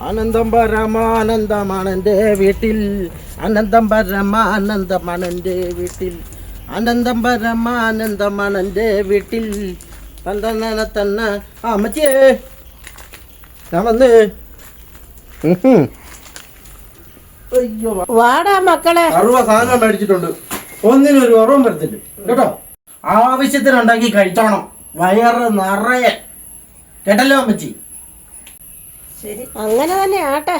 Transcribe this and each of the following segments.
ആനന്ദം പരമാനന്ദമാണ് എന്റെ വീട്ടിൽ. ആനന്ദം പരമാനന്ദമാണ് എന്റെ വീട്ടിൽ. ആനന്ദം പരമാനന്ദമാണ് എന്റെ വീട്ടിൽ. തന്ന തന്ന ആ മച്ചിയേ ഞാൻ വന്ന്. അയ്യോ വാടാ മക്കളെ. സർവ സാധനം മേടിച്ചിട്ടുണ്ട്. ഒന്നിനും ഒരു ഉറവും വരത്തില്ല. കേട്ടോ? ആവശ്യത്തിനുണ്ടാക്കി കഴിച്ചോണം. വയറ് നിറയെ. കേട്ടല്ലോ അമ്മച്ചി? ശരി. അങ്ങനെ തന്നെ ആട്ടെ.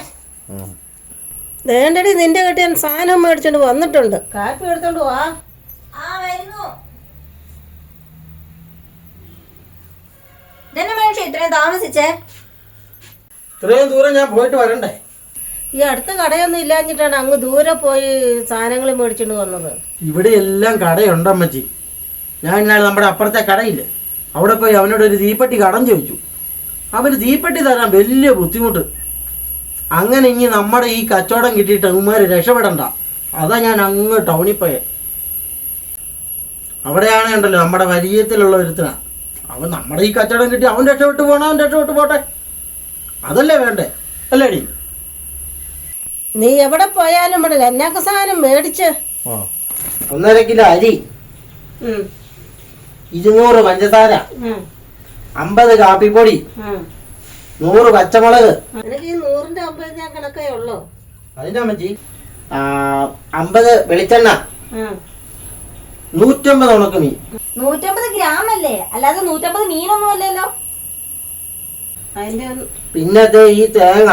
വേണ്ടടി നിന്റെ കെട്ടിയാൻ സാധനം മേടിച്ചോണ്ട് വന്നിട്ടുണ്ട്. കാപ്പി എടുത്തോണ്ട് വാ. ഇത്രയും താമസിച്ചേ? ഇത്രയും ദൂരം ഞാൻ പോയിട്ട് വരണ്ടേ? ഈ അടുത്ത കടയൊന്നും ഇല്ലാഞ്ഞിട്ടാണ് അങ്ങ് ദൂരെ പോയി സാധനങ്ങൾ മേടിച്ചോണ്ട് വന്നത്. ഇവിടെ എല്ലാം കടയുണ്ട് അമ്മച്ചി. ഞാൻ ഇന്നാൾ നമ്മുടെ അപ്പുറത്തെ കടയില്ലേ? അവിടെ പോയി അവനോട് ഒരു തീപ്പെട്ടി കടം ചോദിച്ചു. അവന് തീപ്പെട്ടി തരാൻ വലിയ ബുദ്ധിമുട്ട്. അങ്ങനെ ഇനി നമ്മുടെ ഈ കച്ചവടം കിട്ടിയിട്ട് അവന്മാർ രക്ഷപ്പെടണ്ട. അതാ ഞാൻ അങ്ങ് ടൗണിൽ പോയെ. അവിടെയാണ് ഉണ്ടല്ലോ നമ്മുടെ വലിയത്തിലുള്ള ഒരുത്തനാണ് അവൻ നമ്മുടെ ഈ കച്ചവടം കിട്ടി അവൻ രക്ഷപ്പെട്ടു പോകണം അവൻ രക്ഷപ്പെട്ടു പോട്ടെ? അതല്ലേ വേണ്ടേ? അല്ലേടി? നീ എവിടെ പോയാലും ഇവിടെ എന്നൊക്കെ സാധനം മേടിച്ച്? ഒന്നര കിലോ അരി. ഇരുന്നൂറ് പഞ്ചസാര. അമ്പത് കാപ്പിപ്പൊടി. നൂറ് പച്ചമുളക്. നിനക്ക് ഈ നൂറിന്റെ അമ്പത് ഞാൻ കണക്കേ ഉള്ളൂ. അതിന്റെ അമ്മച്ചി അമ്പത് വെളിച്ചെണ്ണ. നൂറ്റമ്പത് ഉണക്ക് മീൻ. നൂറ്റമ്പത് ഗ്രാം അല്ലേ? അല്ലാതെ നൂറ്റമ്പത് മീനൊന്നും അല്ലല്ലോ. അതിന്റെ ഒന്ന്- പിന്നെ ദേ ഈ തേങ്ങ.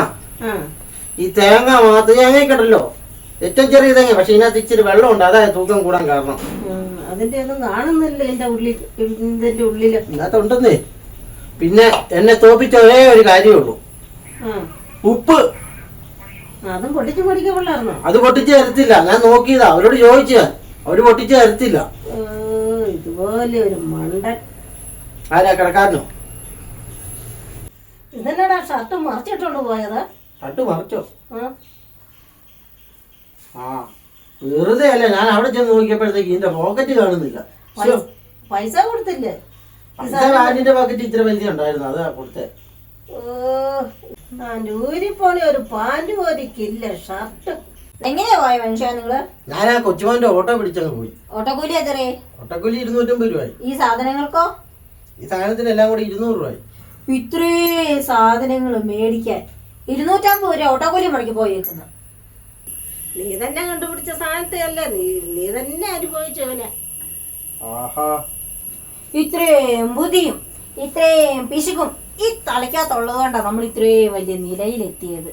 ഈ തേങ്ങ മാത്രം തേങ്ങയ്ക്കുണ്ടല്ലോ ഏറ്റവും ചെറിയ തേങ്ങ പക്ഷെ ഇതിനകത്ത് ഇച്ചിരി വെള്ളമുണ്ട് അതായത് തൂക്കം കൂടാൻ കാരണം. അതിന്റെ ഒന്നും കാണുന്നില്ല എന്റെ ഉള്ളിൽ ഇതിന്റെ ഉള്ളിൽ. ഇതിനകത്തുണ്ടെന്നേ. പിന്നെ എന്നെ തോപ്പിച്ച ഒരേ ഒരു കാര്യമേ ഉള്ളൂ. ഉപ്പ്. അതും പൊട്ടിച്ച് പൊടിക്കാൻ അത് പൊട്ടിച്ച് തരത്തില്ല. ഞാൻ നോക്കിയതാ. അവരോട് ചോദിച്ചു അവർ പൊട്ടിച്ച് തരത്തില്ല. ഇതുപോലെ ഒരു മണ്ടൻ. ആരാ കിടക്കാരനോ? ഇതന്നെടാ ഷർട്ട് മറിച്ചിട്ടോണ്ട് പോയത്? ഷർട്ട് മറിച്ചോ? ആ? ആ. വെറുതെ അല്ല ഞാൻ അവിടെ ചെന്ന് നോക്കിയപ്പോഴത്തേക്ക് ഇതിന്റെ പോക്കറ്റ് കാണുന്നില്ല. പൈസ കൊടുത്തില്ലേ? പൈസ പാന്റിന്റെ പോക്കറ്റ് ഇത്ര വലിയ ഉണ്ടായിരുന്നു അതാ കൊടുത്തേ. ഓ ഞാൻ ഊരിപ്പോണി ഒരു പാന്റ് പോലിക്കില്ല ഷർട്ട് എങ്ങനെയാ പോയ മനുഷ്യ നിങ്ങൾ? ഞാൻ ആ കൊച്ചുമോന്റെ ഓട്ടോ പിടിച്ചങ്ങ് പോയി. ഓട്ടോക്കൂലി എത്രേ ഓട്ടോക്കൂലി ഇരുന്നൂറ്റമ്പത് രൂപയായി ഈ സാധനങ്ങൾക്കോ? ഈ സാധനത്തിന് എല്ലാം കൂടി ഇരുന്നൂറ് രൂപയായി ഇത്രേ സാധനങ്ങൾ മേടിക്കാൻ ഇരുന്നൂറ്റമ്പത് രൂപ ഓട്ടോക്കൂലി മുടക്കി പോയേക്കുന്നു. നീ തന്നെ കണ്ടുപിടിച്ച സാധനത്തെ അല്ലേ? നീ നീ തന്നെ അനുഭവിച്ചവനെ. ആഹാ. ഇത്രയും ബുദ്ധിയും ഇത്രയും പിശുക്കും ഈ തലയ്ക്കകത്തുള്ളത് കൊണ്ടാണ് നമ്മൾ ഇത്രയും വലിയ നിലയിലെത്തിയത്.